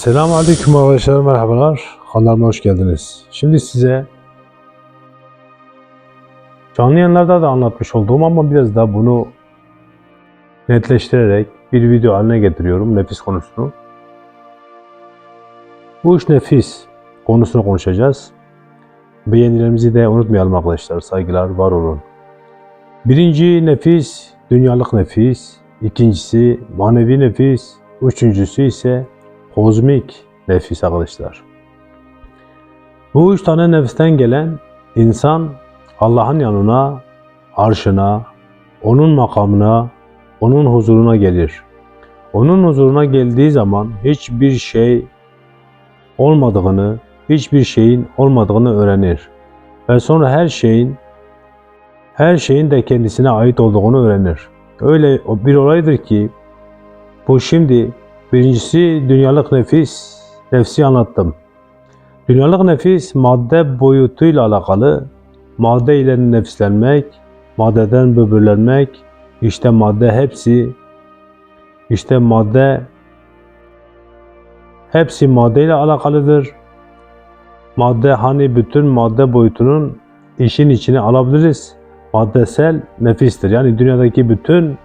Selamun Aleyküm arkadaşlar, merhabalar. Kanalıma hoş geldiniz. Şimdi size canlı yayınlarda da anlatmış olduğum ama biraz daha bunu netleştirerek bir video haline getiriyorum nefis konusunu. Bu iş nefis konusunu konuşacağız. Beğenilerimizi de unutmayalım arkadaşlar. Saygılar, var olun. Birinci nefis, dünyalık nefis. İkincisi manevi nefis. Üçüncüsü ise kozmik nefis arkadaşlar. Bu üç tane nefisten gelen insan Allah'ın yanına, arşına, onun makamına, onun huzuruna gelir. Onun huzuruna geldiği zaman hiçbir şey olmadığını, hiçbir şeyin olmadığını öğrenir. Ve sonra her şeyin her şeyin de kendisine ait olduğunu öğrenir. Öyle bir olaydır ki bu şimdi birincisi dünyalık nefis, nefsi anlattım. Dünyalık nefis madde boyutuyla alakalı. Madde ile nefislenmek, maddeden böbürlenmek, işte madde hepsi, işte madde hepsi maddeyle alakalıdır. Madde hani bütün madde boyutunun işin içine alabiliriz. Maddesel nefistir. Yani dünyadaki bütün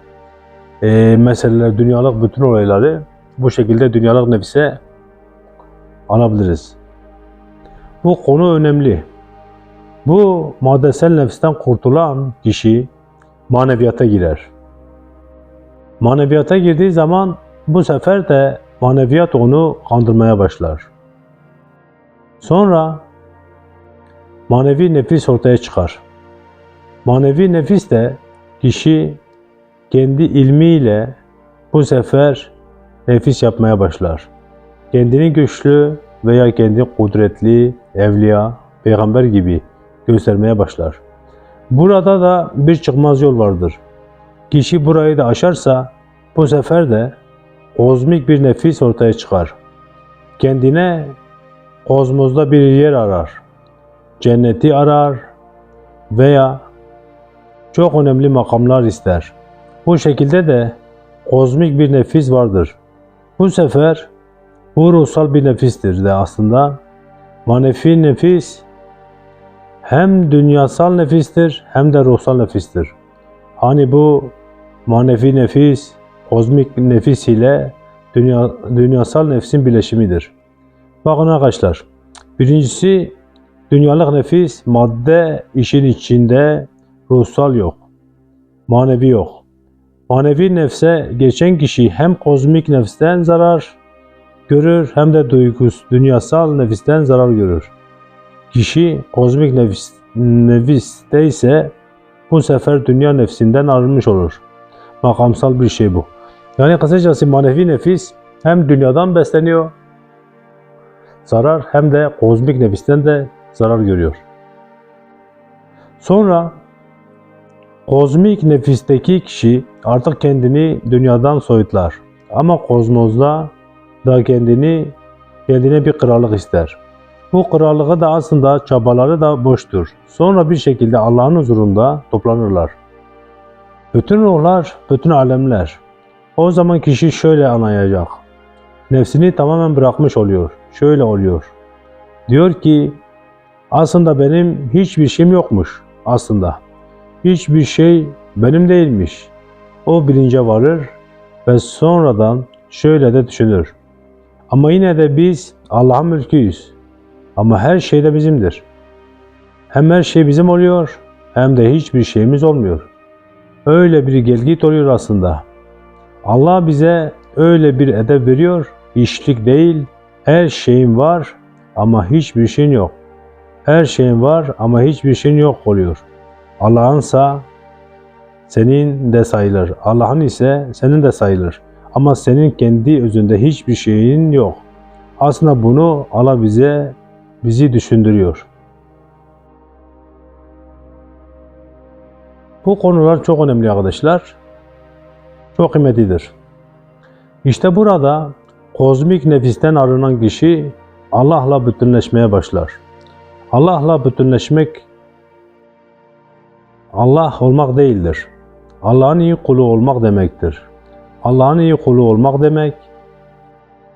e, meseleler, dünyalık bütün olayları bu şekilde dünyalık nefise alabiliriz. Bu konu önemli. Bu maddesel nefisten kurtulan kişi maneviyata girer. Maneviyata girdiği zaman bu sefer de maneviyat onu kandırmaya başlar. Sonra manevi nefis ortaya çıkar. Manevi nefis de kişi kendi ilmiyle bu sefer nefis yapmaya başlar. Kendini güçlü veya kendi kudretli, evliya, peygamber gibi göstermeye başlar. Burada da bir çıkmaz yol vardır. Kişi burayı da aşarsa bu sefer de kozmik bir nefis ortaya çıkar. Kendine kozmozda bir yer arar. Cenneti arar veya çok önemli makamlar ister. Bu şekilde de kozmik bir nefis vardır. Bu sefer bu ruhsal bir nefistir de aslında. Manevi nefis hem dünyasal nefistir hem de ruhsal nefistir. Hani bu manevi nefis, kozmik nefis ile dünya, dünyasal nefsin birleşimidir. Bakın arkadaşlar, birincisi dünyalık nefis, madde işin içinde, ruhsal yok, manevi yok. Manevi nefse geçen kişi hem kozmik nefsten zarar görür hem de duygus, dünyasal nefisten zarar görür. Kişi kozmik nefis, nefiste ise bu sefer dünya nefsinden arınmış olur. Makamsal bir şey bu. Yani kısacası manevi nefis hem dünyadan besleniyor, zarar hem de kozmik nefisten de zarar görüyor. Sonra kozmik nefisteki kişi artık kendini dünyadan soyutlar. Ama kozmozda da kendini kendine bir krallık ister. Bu krallığı da aslında çabaları da boştur. Sonra bir şekilde Allah'ın huzurunda toplanırlar. Bütün ruhlar, bütün alemler. O zaman kişi şöyle anlayacak. Nefsini tamamen bırakmış oluyor. Şöyle oluyor. Diyor ki aslında benim hiçbir şeyim yokmuş aslında. Hiçbir şey benim değilmiş. O bilince varır ve sonradan şöyle de düşünür. Ama yine de biz Allah'ın mülküyüz. Ama her şey de bizimdir. Hem her şey bizim oluyor hem de hiçbir şeyimiz olmuyor. Öyle bir gelgit oluyor aslında. Allah bize öyle bir edep veriyor, işlik değil, her şeyin var ama hiçbir şeyin yok. Her şeyin var ama hiçbir şeyin yok oluyor. Allah'ınsa senin de sayılır. Allah'ın ise senin de sayılır. Ama senin kendi özünde hiçbir şeyin yok. Aslında bunu Allah bize bizi düşündürüyor. Bu konular çok önemli arkadaşlar. Çok kıymetlidir. İşte burada kozmik nefisten arınan kişi Allah'la bütünleşmeye başlar. Allah'la bütünleşmek Allah olmak değildir. Allah'ın iyi kulu olmak demektir. Allah'ın iyi kulu olmak demek,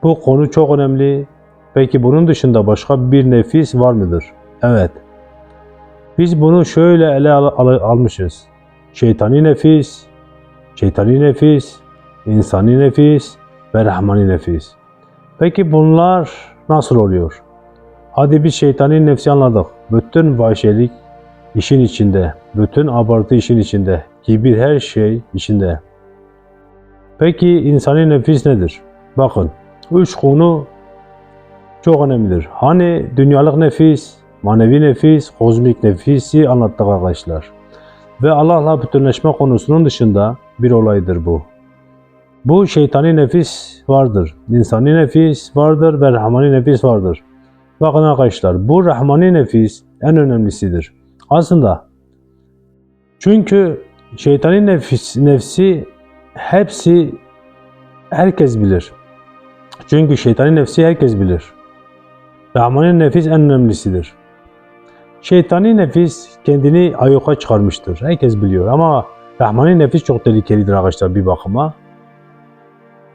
Bu konu çok önemli. Peki bunun dışında başka bir nefis var mıdır? Evet. Biz bunu şöyle ele al- al- almışız. Şeytani nefis, şeytani nefis, insani nefis ve rahmani nefis. Peki bunlar nasıl oluyor? Hadi biz şeytani nefsi anladık. Bütün vahşilik işin içinde, bütün abartı işin içinde, kibir her şey içinde. Peki insani nefis nedir? Bakın, üç konu çok önemlidir. Hani dünyalık nefis, manevi nefis, kozmik nefisi anlattık arkadaşlar. Ve Allah'la bütünleşme konusunun dışında bir olaydır bu. Bu şeytani nefis vardır, insani nefis vardır ve rahmani nefis vardır. Bakın arkadaşlar, bu rahmani nefis en önemlisidir. Aslında çünkü şeytani nefis, nefsi hepsi herkes bilir. Çünkü şeytani nefsi herkes bilir. Rahmani nefis en önemlisidir. Şeytani nefis kendini ayyuka çıkarmıştır. Herkes biliyor ama Rahmani nefis çok tehlikelidir arkadaşlar bir bakıma.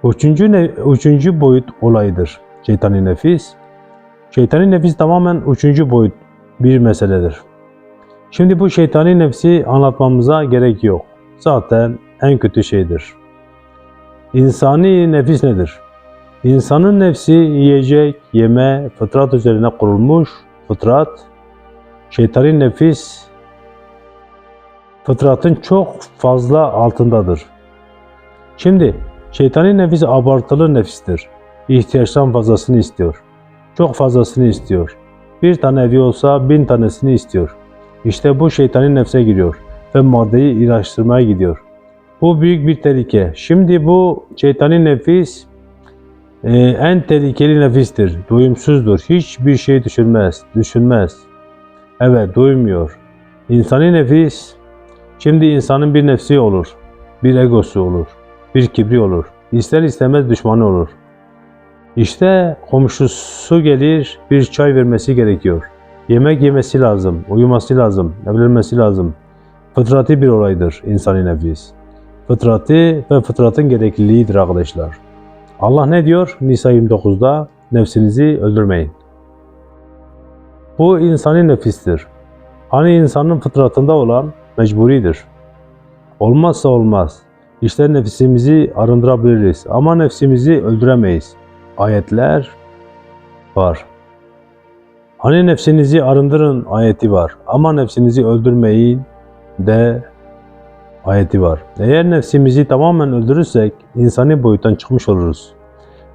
Üçüncü, ne, üçüncü boyut olayıdır şeytani nefis. Şeytani nefis tamamen üçüncü boyut bir meseledir. Şimdi bu şeytani nefsi anlatmamıza gerek yok. Zaten en kötü şeydir. İnsani nefis nedir? İnsanın nefsi yiyecek, yeme, fıtrat üzerine kurulmuş fıtrat. Şeytani nefis fıtratın çok fazla altındadır. Şimdi şeytani nefis abartılı nefistir. İhtiyaçtan fazlasını istiyor. Çok fazlasını istiyor. Bir tane evi olsa bin tanesini istiyor. İşte bu şeytani nefse giriyor ve maddeyi ilaçtırmaya gidiyor. Bu büyük bir tehlike. Şimdi bu şeytani nefis e, en tehlikeli nefistir. Doyumsuzdur. Hiçbir şey düşünmez. Düşünmez. Evet duymuyor. İnsani nefis şimdi insanın bir nefsi olur. Bir egosu olur. Bir kibri olur. İster istemez düşmanı olur. İşte komşusu gelir bir çay vermesi gerekiyor. Yemek yemesi lazım, uyuması lazım, evlenmesi lazım. Fıtratı bir olaydır insani nefis. Fıtratı ve fıtratın gerekliliğidir arkadaşlar. Allah ne diyor? Nisa 29'da nefsinizi öldürmeyin. Bu insani nefistir. Hani insanın fıtratında olan mecburidir. Olmazsa olmaz. İşte nefsimizi arındırabiliriz ama nefsimizi öldüremeyiz. Ayetler var. Hani nefsinizi arındırın ayeti var ama nefsinizi öldürmeyin de ayeti var. Eğer nefsimizi tamamen öldürürsek insani boyuttan çıkmış oluruz.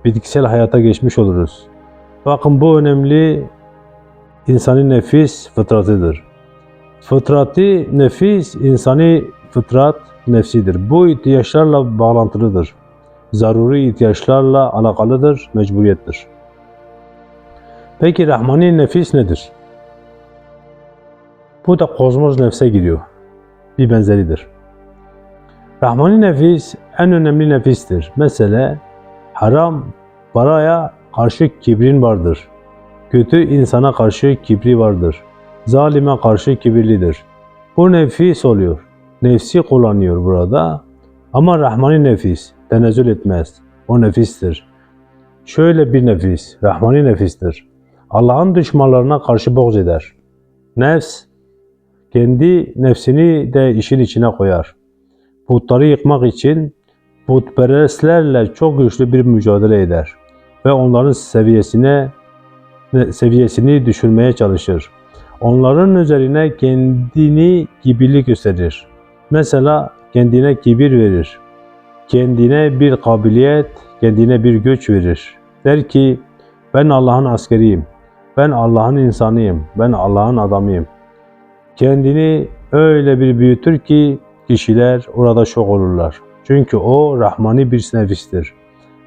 Bitkisel hayata geçmiş oluruz. Bakın bu önemli insani nefis fıtratıdır. Fıtratı nefis insani fıtrat nefsidir. Bu ihtiyaçlarla bağlantılıdır. Zaruri ihtiyaçlarla alakalıdır, mecburiyettir. Peki Rahmani nefis nedir? Bu da kozmos nefse giriyor. Bir benzeridir. Rahmani nefis en önemli nefistir. Mesela haram paraya karşı kibrin vardır. Kötü insana karşı kibri vardır. Zalime karşı kibirlidir. Bu nefis oluyor. Nefsi kullanıyor burada. Ama Rahmani nefis tenezzül etmez. O nefistir. Şöyle bir nefis, Rahmani nefistir. Allah'ın düşmanlarına karşı boğz eder. Nefs, kendi nefsini de işin içine koyar. Putları yıkmak için putperestlerle çok güçlü bir mücadele eder ve onların seviyesine seviyesini düşürmeye çalışır. Onların üzerine kendini kibirli gösterir. Mesela kendine kibir verir. Kendine bir kabiliyet, kendine bir güç verir. Der ki ben Allah'ın askeriyim. Ben Allah'ın insanıyım. Ben Allah'ın adamıyım. Kendini öyle bir büyütür ki kişiler orada şok olurlar. Çünkü o rahmani bir nefistir.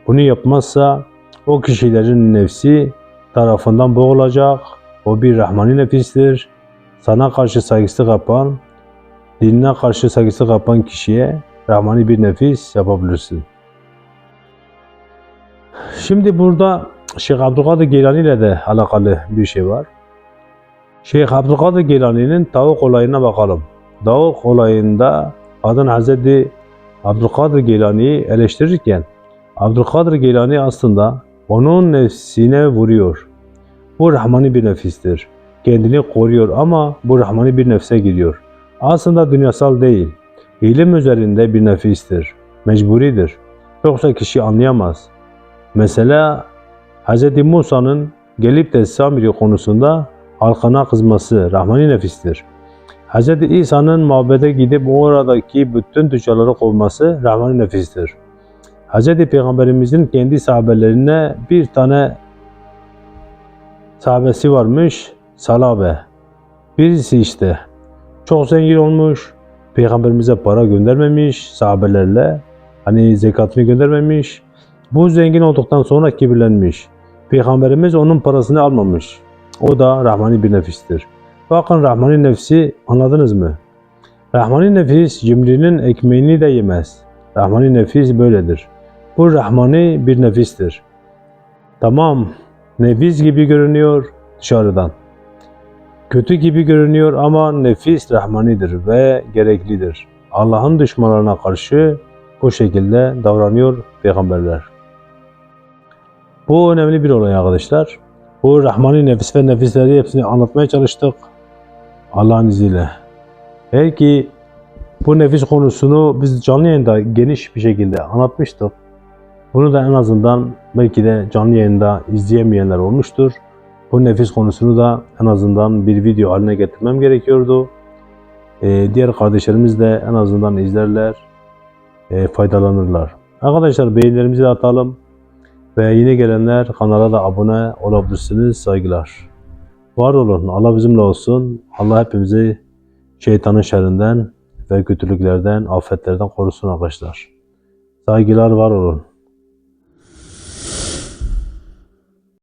Bunu yapmazsa o kişilerin nefsi tarafından boğulacak. O bir rahmani nefistir. Sana karşı saygısı kapan, dinine karşı saygısı kapan kişiye rahmani bir nefis yapabilirsin. Şimdi burada Şeyh Abdülkadir Geylani ile de alakalı bir şey var. Şeyh Abdülkadir Geylani'nin tavuk olayına bakalım. Tavuk olayında kadın Hazreti Abdülkadir Geylani'yi eleştirirken Abdülkadir Geylani aslında onun nefsine vuruyor. Bu rahmani bir nefistir. Kendini koruyor ama bu rahmani bir nefse giriyor. Aslında dünyasal değil. İlim üzerinde bir nefistir. Mecburidir. Yoksa kişi anlayamaz. Mesela Hz. Musa'nın gelip de Samiri konusunda halkına kızması rahmani nefistir. Hz. İsa'nın mabede gidip oradaki bütün tüccarları kovması rahmani nefistir. Hz. Peygamberimizin kendi sahabelerine bir tane sahabesi varmış, Salabe. Birisi işte çok zengin olmuş, Peygamberimize para göndermemiş sahabelerle, hani zekatını göndermemiş. Bu zengin olduktan sonra kibirlenmiş. Peygamberimiz onun parasını almamış. O da Rahmani bir nefistir. Bakın Rahmani nefsi anladınız mı? Rahmani nefis cimrinin ekmeğini de yemez. Rahmani nefis böyledir. Bu Rahmani bir nefistir. Tamam, nefis gibi görünüyor dışarıdan. Kötü gibi görünüyor ama nefis Rahmanidir ve gereklidir. Allah'ın düşmanlarına karşı bu şekilde davranıyor peygamberler. Bu önemli bir olay arkadaşlar. Bu Rahmani nefis ve nefisleri hepsini anlatmaya çalıştık. Allah'ın izniyle. Belki bu nefis konusunu biz canlı yayında geniş bir şekilde anlatmıştık. Bunu da en azından belki de canlı yayında izleyemeyenler olmuştur. Bu nefis konusunu da en azından bir video haline getirmem gerekiyordu. Ee, diğer kardeşlerimiz de en azından izlerler, e, faydalanırlar. Arkadaşlar beğenilerimizi de atalım. Ve yeni gelenler kanala da abone olabilirsiniz. Saygılar. Var olun. Allah bizimle olsun. Allah hepimizi şeytanın şerrinden ve kötülüklerden, afetlerden korusun arkadaşlar. Saygılar var olun.